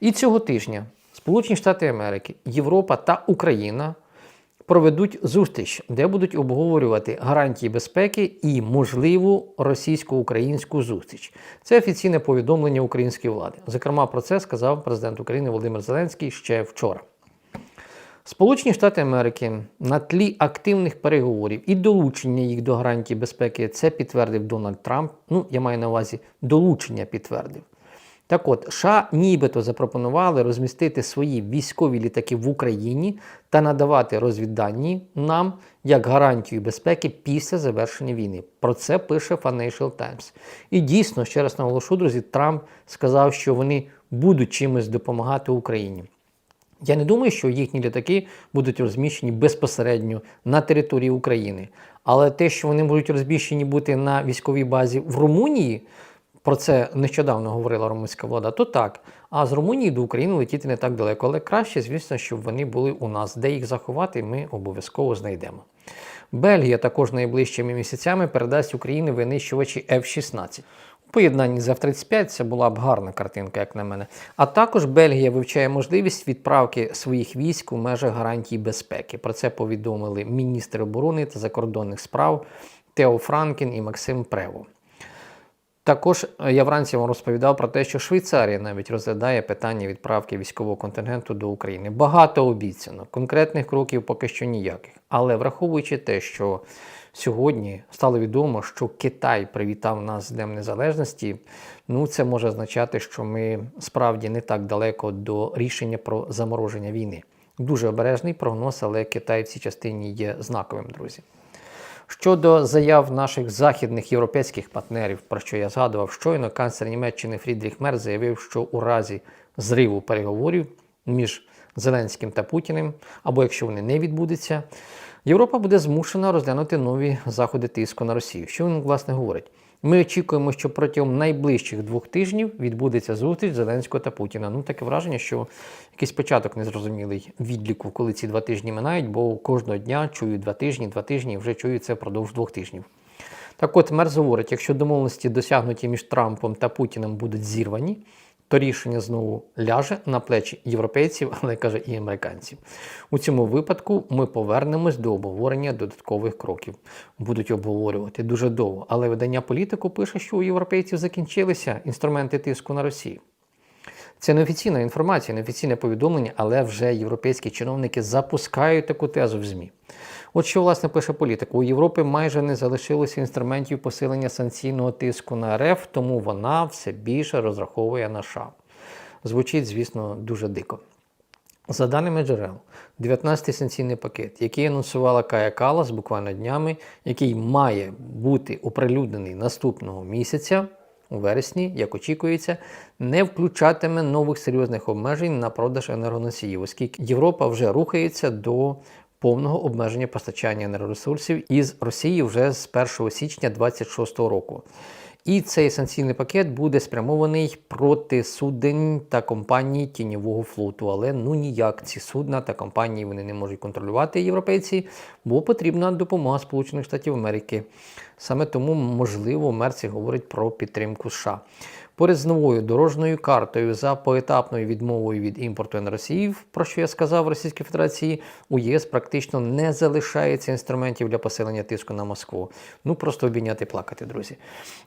І цього тижня Сполучені Штати Америки, Європа та Україна проведуть зустріч, де будуть обговорювати гарантії безпеки і можливу російсько-українську зустріч. Це офіційне повідомлення української влади. Зокрема, про це сказав президент України Володимир Зеленський ще вчора. Сполучені Штати Америки на тлі активних переговорів і долучення їх до гарантій безпеки це підтвердив Дональд Трамп. Ну, я маю на увазі долучення підтвердив. Так от, США нібито запропонували розмістити свої військові літаки в Україні та надавати розвіддані нам як гарантію безпеки після завершення війни. Про це пише Financial Times. І дійсно, ще раз наголошу, друзі, Трамп сказав, що вони будуть чимось допомагати Україні. Я не думаю, що їхні літаки будуть розміщені безпосередньо на території України. Але те, що вони можуть розміщені бути на військовій базі в Румунії, про це нещодавно говорила румунська влада, то так. А з Румунії до України летіти не так далеко. Але краще, звісно, щоб вони були у нас. Де їх заховати, ми обов'язково знайдемо. Бельгія також найближчими місяцями передасть Україні винищувачі F-16. У поєднанні з F-35 це була б гарна картинка, як на мене. А також Бельгія вивчає можливість відправки своїх військ у межах гарантій безпеки. Про це повідомили міністри оборони та закордонних справ Тео Франкен і Максим Прево. Також е, я вранці вам розповідав про те, що Швейцарія навіть розглядає питання відправки військового контингенту до України. Багато обіцяно, конкретних кроків поки що ніяких. Але враховуючи те, що сьогодні стало відомо, що Китай привітав нас з Днем Незалежності, ну це може означати, що ми справді не так далеко до рішення про замороження війни. Дуже обережний прогноз, але Китай в цій частині є знаковим, друзі. Щодо заяв наших західних європейських партнерів, про що я згадував щойно, канцлер Німеччини Фрідріх Мер заявив, що у разі зриву переговорів між Зеленським та Путіним, або якщо вони не відбудуться, Європа буде змушена розглянути нові заходи тиску на Росію. Що він власне говорить? Ми очікуємо, що протягом найближчих двох тижнів відбудеться зустріч Зеленського та Путіна. Ну таке враження, що якийсь початок незрозумілий відліку, коли ці два тижні минають, бо кожного дня чую два тижні, два тижні, і вже чую це впродовж двох тижнів. Так от Мерз говорить, якщо домовленості досягнуті між Трампом та Путіним будуть зірвані, то рішення знову ляже на плечі європейців, але каже і американців. У цьому випадку ми повернемось до обговорення додаткових кроків. Будуть обговорювати дуже довго. Але видання політику пише, що у європейців закінчилися інструменти тиску на Росію. Це неофіційна інформація, неофіційне повідомлення, але вже європейські чиновники запускають таку тезу в ЗМІ. От що, власне, пише політик. У Європи майже не залишилося інструментів посилення санкційного тиску на РФ, тому вона все більше розраховує на США. Звучить, звісно, дуже дико. За даними джерел, 19-й санкційний пакет, який анонсувала Кая Калас буквально днями, який має бути оприлюднений наступного місяця, у вересні, як очікується, не включатиме нових серйозних обмежень на продаж енергоносіїв, оскільки Європа вже рухається до повного обмеження постачання енергоресурсів із Росії вже з 1 січня 2026 року. І цей санкційний пакет буде спрямований проти суден та компаній тіньового флоту. Але ну ніяк ці судна та компанії вони не можуть контролювати європейці, бо потрібна допомога Сполучених Штатів Америки. Саме тому, можливо, Мерці говорить про підтримку США. Поряд з новою дорожньою картою за поетапною відмовою від імпорту енергосіїв, про що я сказав в Російській Федерації, у ЄС практично не залишається інструментів для посилення тиску на Москву. Ну просто обійняти плакати, друзі.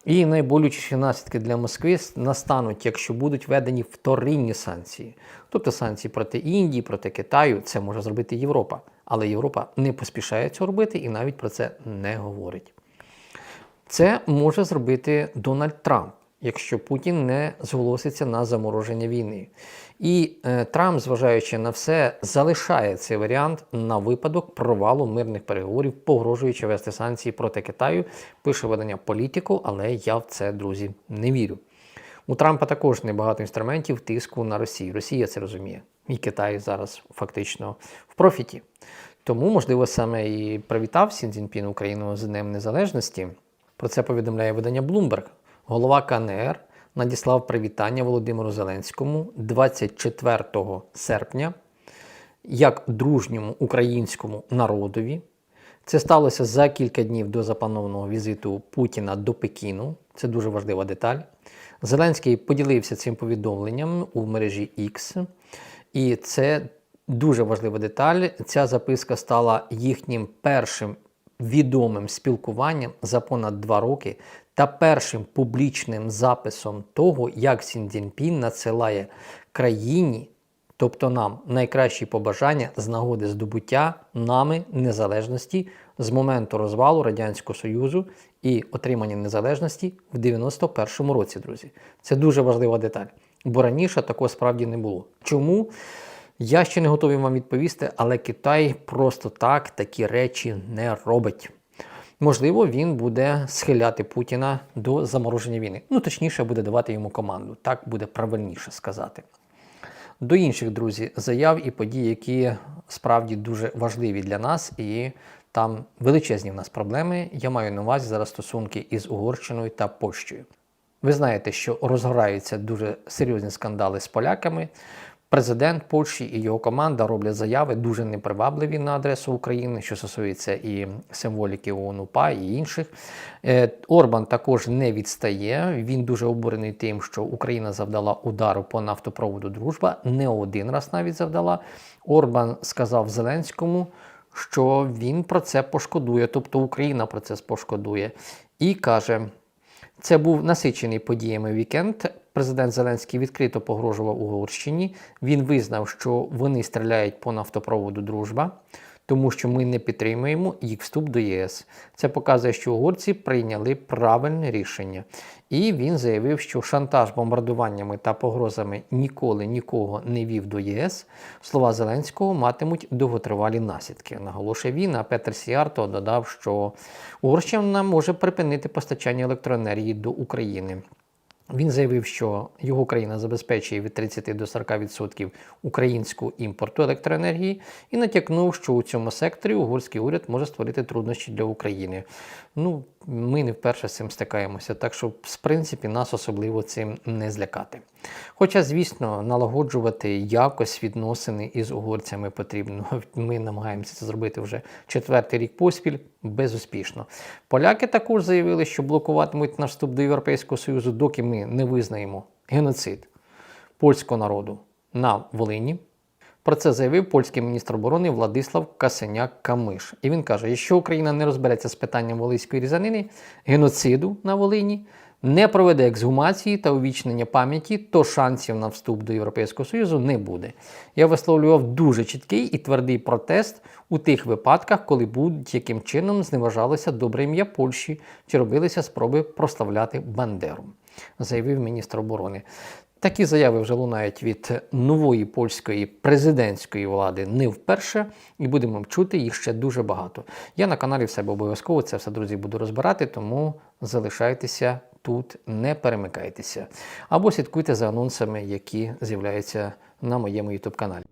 І найболючіші наслідки для Москви настануть, якщо будуть введені вторинні санкції, тобто санкції проти Індії, проти Китаю, це може зробити Європа. Але Європа не поспішає цього робити і навіть про це не говорить. Це може зробити Дональд Трамп, якщо Путін не зголоситься на замороження війни. І е, Трамп, зважаючи на все, залишає цей варіант на випадок провалу мирних переговорів, погрожуючи вести санкції проти Китаю, пише видання політику, але я в це, друзі, не вірю. У Трампа також небагато інструментів тиску на Росію. Росія це розуміє. І Китай зараз фактично в профіті. Тому, можливо, саме і привітав Сін Цзіньпін Україну з Днем Незалежності. Про це повідомляє видання Bloomberg. Голова КНР надіслав привітання Володимиру Зеленському 24 серпня як дружньому українському народові. Це сталося за кілька днів до запланованого візиту Путіна до Пекіну. Це дуже важлива деталь. Зеленський поділився цим повідомленням у мережі X. І це дуже важлива деталь. Ця записка стала їхнім першим відомим спілкуванням за понад два роки та першим публічним записом того, як Сін Цзіньпін надсилає країні, тобто нам, найкращі побажання з нагоди здобуття нами незалежності з моменту розвалу Радянського Союзу і отримання незалежності в 91-му році, друзі. Це дуже важлива деталь, бо раніше такого справді не було. Чому? Я ще не готовий вам відповісти, але Китай просто так такі речі не робить. Можливо, він буде схиляти Путіна до замороження війни. Ну, точніше, буде давати йому команду. Так буде правильніше сказати. До інших, друзі, заяв і подій, які справді дуже важливі для нас, і там величезні в нас проблеми. Я маю на увазі зараз стосунки із Угорщиною та Польщею. Ви знаєте, що розгораються дуже серйозні скандали з поляками. Президент Польщі і його команда роблять заяви дуже непривабливі на адресу України, що стосується і символіки ООН УПА і інших. Е, Орбан також не відстає. Він дуже обурений тим, що Україна завдала удару по нафтопроводу Дружба, не один раз навіть завдала. Орбан сказав Зеленському, що він про це пошкодує, тобто Україна про це пошкодує, і каже. Це був насичений подіями вікенд. Президент Зеленський відкрито погрожував Угорщині. Він визнав, що вони стріляють по нафтопроводу Дружба, тому що ми не підтримуємо їх вступ до ЄС. Це показує, що угорці прийняли правильне рішення. І він заявив, що шантаж бомбардуваннями та погрозами ніколи нікого не вів до ЄС. Слова Зеленського матимуть довготривалі наслідки. Наголошує він, а Петер Сіарто додав, що Угорщина може припинити постачання електроенергії до України. Він заявив, що його країна забезпечує від 30 до 40% українського імпорту електроенергії і натякнув, що у цьому секторі угорський уряд може створити труднощі для України. Ну, ми не вперше з цим стикаємося, так що, в принципі, нас особливо цим не злякати. Хоча, звісно, налагоджувати якось відносини із угорцями потрібно. Ми намагаємося це зробити вже четвертий рік поспіль безуспішно. Поляки також заявили, що блокуватимуть наш вступ до Європейського Союзу, доки ми не визнаємо геноцид польського народу на Волині. Про це заявив польський міністр оборони Владислав Касеняк Камиш. І він каже: якщо Україна не розбереться з питанням Волинської різанини, геноциду на Волині, не проведе ексгумації та увічнення пам'яті, то шансів на вступ до Європейського Союзу не буде. Я висловлював дуже чіткий і твердий протест у тих випадках, коли будь-яким чином зневажалося добре ім'я Польщі чи робилися спроби прославляти Бандеру, заявив міністр оборони. Такі заяви вже лунають від нової польської президентської влади не вперше, і будемо чути їх ще дуже багато. Я на каналі в себе обов'язково це все, друзі, буду розбирати, тому залишайтеся тут, не перемикайтеся. Або слідкуйте за анонсами, які з'являються на моєму YouTube каналі.